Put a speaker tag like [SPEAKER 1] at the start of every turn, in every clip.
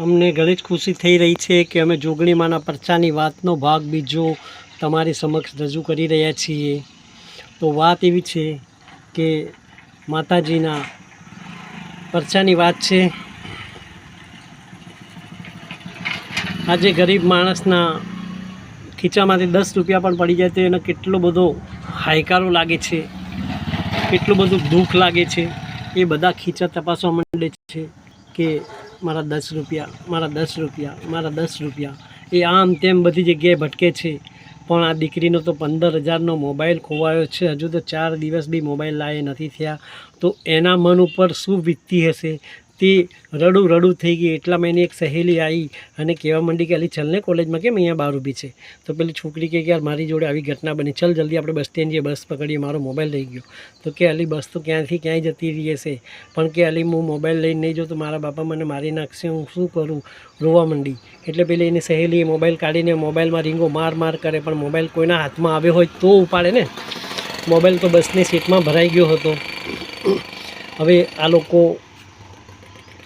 [SPEAKER 1] અમને ઘણી જ ખુશી થઈ રહી છે કે અમે જોગણીમાના પરચાની વાતનો ભાગ બીજો તમારી સમક્ષ રજૂ કરી રહ્યા છીએ. તો વાત એવી છે કે માતાજીના પરચાની વાત છે. આજે ગરીબ માણસના ખીચામાંથી દસ રૂપિયા પણ પડી જાય તો એનો કેટલો બધો હાયકારો લાગે છે, કેટલું બધું દુઃખ લાગે છે, એ બધા ખીચા તપાસવા માંડે છે કે મારા દસ રૂપિયા, મારા દસ રૂપિયા, મારા દસ રૂપિયા. એ આમ તેમ બધી જગ્યાએ ભટકે છે. પણ આ દીકરીનો તો પંદર હજારનો મોબાઈલ ખોવાયો છે. હજુ તો ચાર દિવસ બી મોબાઈલ લાવે નથી થયા. તો એના મન ઉપર શું વીતતી હશે? તે રડું રડું થઈ ગઈ એટલામાં એની એક સહેલી આવી અને કહેવા માંડી કે, અલી ચલને કોલેજમાં કેમ અહીંયા બહાર ઊભી છે? તો પેલી છોકરી કે, યાર, મારી જોડે આવી ઘટના બની. ચલ જલ્દી આપણે બસ સ્ટેન્ડ જઈએ, બસ પકડીએ. મારો મોબાઈલ લઈ ગયો. તો કે, અલી, બસ તો ક્યાંથી ક્યાંય જતી રહી છે પણ કે, અલી, હું મોબાઈલ લઈને નહીં જો તો મારા બાપા મને મારી નાખશે. હું શું કરું? રોવા માંડી. એટલે પેલી એની સહેલી મોબાઈલ કાઢીને મોબાઈલમાં રીંગો માર માર કરે. પણ મોબાઈલ કોઈના હાથમાં આવ્યો હોય તો ઉપાડે ને. મોબાઈલ તો બસની સીટમાં ભરાઈ ગયો હતો. હવે આ લોકો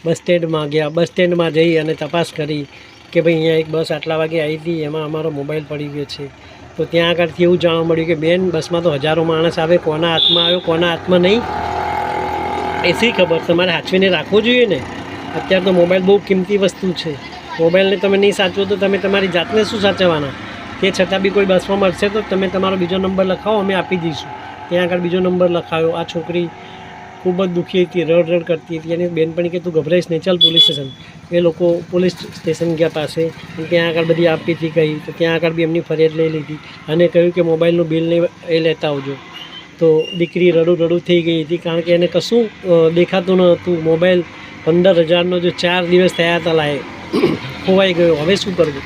[SPEAKER 1] બસ સ્ટેન્ડમાં ગયા. બસ સ્ટેન્ડમાં જઈ અને તપાસ કરી કે ભાઈ અહીંયા એક બસ આટલા વાગે આવી હતી, એમાં અમારો મોબાઈલ પડી ગયો છે. તો ત્યાં આગળથી એવું જાણવા મળ્યું કે બેન, બસમાં તો હજારો માણસ આવે, કોના હાથમાં આવ્યો, કોના હાથમાં નહીં? એ શી ખબર? તમારે સાચવીને રાખવો જોઈએ ને? અત્યારે તો મોબાઈલ બહુ કિંમતી વસ્તુ છે. મોબાઈલને તમે નહીં સાચવો તો તમે તમારી જાતને શું સાચવવાના? તે છતાં બી કોઈ બસમાં મળશે તો તમે તમારો બીજો નંબર લખાવો, અમે આપી દઈશું. ત્યાં આગળ બીજો નંબર લખાયો, આ છોકરી ખૂબ જ દુઃખી હતી રડ રડ કરતી હતી અને બેનપણી કે તું ગભરાઈશ નહીં, ચાલ પોલીસ સ્ટેશન. એ લોકો પોલીસ સ્ટેશન ગયા પાસે અને ત્યાં આગળ બધી આપી હતી કહી તો ત્યાં આગળ બી એમની ફરિયાદ લઈ લીધી અને કહ્યું કે મોબાઈલનું બિલ નહીં, એ લેતા આવજો. તો દીકરી રડું રડું થઈ ગઈ હતી કારણ કે એને કશું દેખાતું ન હતું. મોબાઈલ પંદર હજારનો જો ચાર દિવસ થયા હતા લાયે ખોવાઈ ગયો. હવે શું કરવું?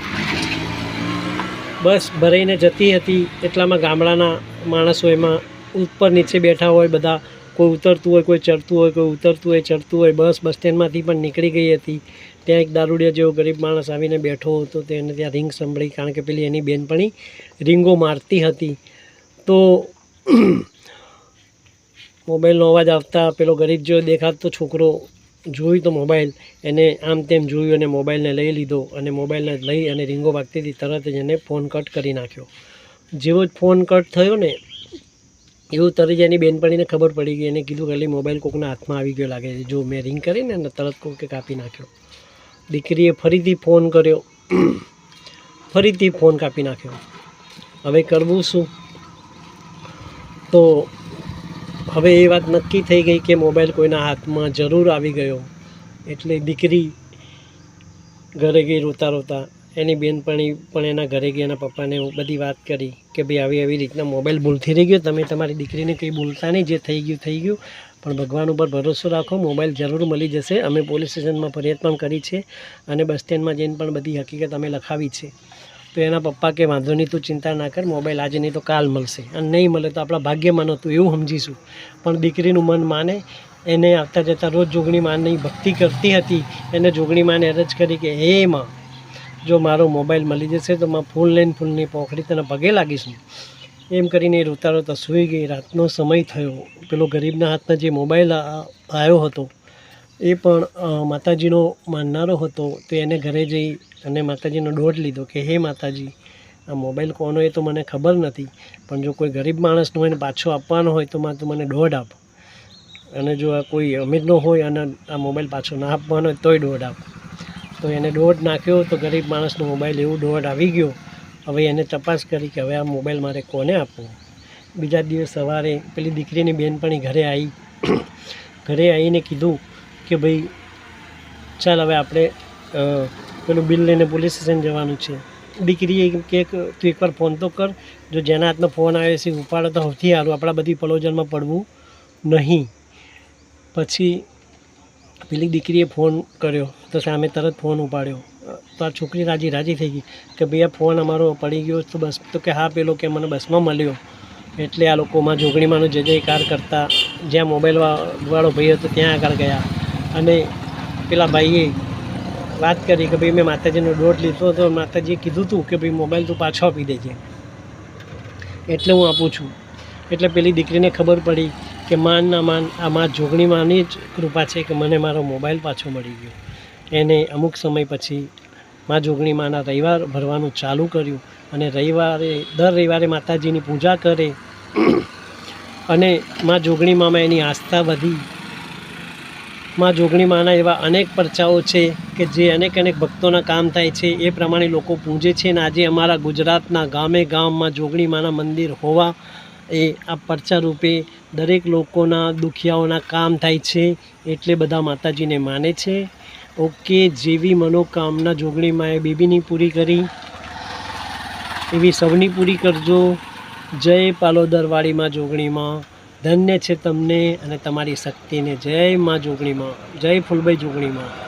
[SPEAKER 1] બસ ભરાઈને જતી હતી. એટલામાં ગામડાના માણસો એમાં ઉપર નીચે બેઠા હોય બધા કોઈ ઉતરતું હોય, કોઈ ચડતું હોય, કોઈ ઉતરતું હોય, ચડતું હોય, બસ બસ સ્ટેન્ડમાંથી પણ નીકળી ગઈ હતી. ત્યાં એક દારૂડિયા જેવો ગરીબ માણસ આવીને બેઠો હતો, તો એને ત્યાં રિંગ સંભળી, કારણ કે પેલી એની બેનપણી રિંગો મારતી હતી. તો મોબાઈલનો અવાજ આવતા પેલો ગરીબ જેવો દેખાતો છોકરો જોયું તો મોબાઈલ, એને આમ તેમ જોયું અને મોબાઈલને લઈ લીધો અને મોબાઈલને લઈ અને રીંગો વાગતી હતી, તરત જ એને ફોન કટ કરી નાખ્યો. જેવો જ ફોન કટ થયો ને એવું તરત જ એની બેનપણીને ખબર પડી ગઈ એને કીધું કે મોબાઈલ કોકના હાથમાં આવી ગયો લાગે છે. જો મેં રિંગ કરીને ને તરત કોકે કાપી નાખ્યો. દીકરીએ ફરીથી ફોન કર્યો. ફરીથી ફોન કાપી નાખ્યો. હવે કરવું શું? તો હવે એ વાત નક્કી થઈ ગઈ કે મોબાઈલ કોઈના હાથમાં જરૂર આવી ગયો. એટલે દીકરી ઘરે ગઈ રોતા રોતા એની બહેનપણી પણ એના ઘરે ગઈ એના પપ્પાને બધી વાત કરી કે ભાઈ આવી આવી રીતના મોબાઈલ ભૂલથી રહી ગયો. તમે તમારી દીકરીને કંઈ બોલતા નહીં, જે થઈ ગયું થઈ ગયું. પણ ભગવાન ઉપર ભરોસો રાખો, મોબાઈલ જરૂર મળી જશે. અમે પોલીસ સ્ટેશનમાં ફરિયાદ પણ કરી છે અને બસ સ્ટેન્ડમાં જઈને પણ બધી હકીકત અમે લખાવી છે. તો એના પપ્પા કે વાંધો નહીં, તું ચિંતા ના કર, મોબાઈલ આજે નહીં તો કાલ મળશે. અને નહીં મળે તો આપણા ભાગ્યમાં નહોતું એવું સમજીશું. પણ દીકરીનું મન માને, એને આવતા જતાં રોજ જોગણી માની ભક્તિ કરતી હતી. એને જોગણી માને અરજ કરી કે, હે માં જો મારો મોબાઈલ મળી જશે તો માં ફૂલ લઈને ફૂલની પોખડી તને પગે લાગીશ એમ કરીને રોતા રોતા સૂઈ ગઈ. રાતનો સમય થયો. પેલો ગરીબના હાથમાં જે મોબાઈલ આવ્યો હતો, એ પણ માતાજીનો માનનારો હતો. તો એને ઘરે જઈ અને માતાજીનો દોઢ લીધો કે, હે માતાજી, આ મોબાઈલ કોનો એ તો મને ખબર નથી. પણ જો કોઈ ગરીબ માણસનો હોય ને પાછો આપવાનો હોય તો માં તો મને દોઢ આપ. અને જો આ કોઈ અમીરનો હોય અને આ મોબાઈલ પાછો ના આપવાનો હોય તોય દોઢ આપ. તો એને દોઢ નાખ્યો તો ગરીબ માણસનો મોબાઈલ એવું દોઢ આવી ગયો. હવે એને તપાસ કરી કે હવે આ મોબાઈલ મારે કોને આપવો? બીજા દિવસ સવારે પેલી દીકરીની બેનપણી ઘરે આવી ઘરે આવીને કીધું કે ભાઈ, ચાલ હવે આપણે પેલું બિલ લઈને પોલીસ સ્ટેશન જવાનું છે. દીકરીએ કે તું એકવાર ફોન તો કર. જો જેના હાથમાં ફોન આવે છે, ઉપાડો તો સૌથી સારું. આપણા બધી પલોજનમાં પડવું નહીં. પછી પેલી દીકરીએ ફોન કર્યો તો સામે તરત ફોન ઉપાડ્યો. તો આ છોકરી રાજી રાજી થઈ ગઈ કે ભાઈ આ ફોન અમારો પડી ગયો તો બસ, તો કે હા પેલો કે મને બસમાં મળ્યો. એટલે આ લોકોમાં જોગણીમાંનો જય જયકાર કરતા, જ્યાં મોબાઈલ વા- વાળો ભાઈ હતો ત્યાં આગળ ગયા. અને પેલા ભાઈએ વાત કરી કે ભાઈ મેં માતાજીનો દોઢ લીધો હતો, માતાજીએ કીધું હતું કે ભાઈ મોબાઈલ તું પાછો આપી દેજે. એટલે હું આપું છું. એટલે પેલી દીકરીને ખબર પડી કે માન ના માન, આ મા જોગણીમાંની જ કૃપા છે કે મને મારો મોબાઈલ પાછો મળી ગયો. એને અમુક સમય પછી મા જોગણીમાના રવિવાર ભરવાનું ચાલુ કર્યું અને રવિવારે, દર રવિવારે માતાજીની પૂજા કરે અને મા જોગણીમામાં એની આસ્થા વધી. મા જોગણીમાના એવા અનેક પરચાઓ છે કે જે અનેક અનેક ભક્તોના કામ થાય છે, એ પ્રમાણે લોકો પૂજે છે અને આજે અમારા ગુજરાતના ગામે ગામમાં જોગણીમાના મંદિર હોવા એ આ પરચા રૂપે દરેક લોકોના દુખિયાઓના કામ થાય છે એટલે બધા માતાજીને માને છે. ઓકે, જેવી મનોકામના જોગણીમાએ બેબીની પૂરી કરી, એવી સૌની પૂરી કરજો. જય પાલોદરવાડીમાં જોગણીમાં. ધન્ય છે તમને અને તમારી શક્તિને. જય માં જોગણીમાં. જય ફૂલભાઈ જોગણીમાં.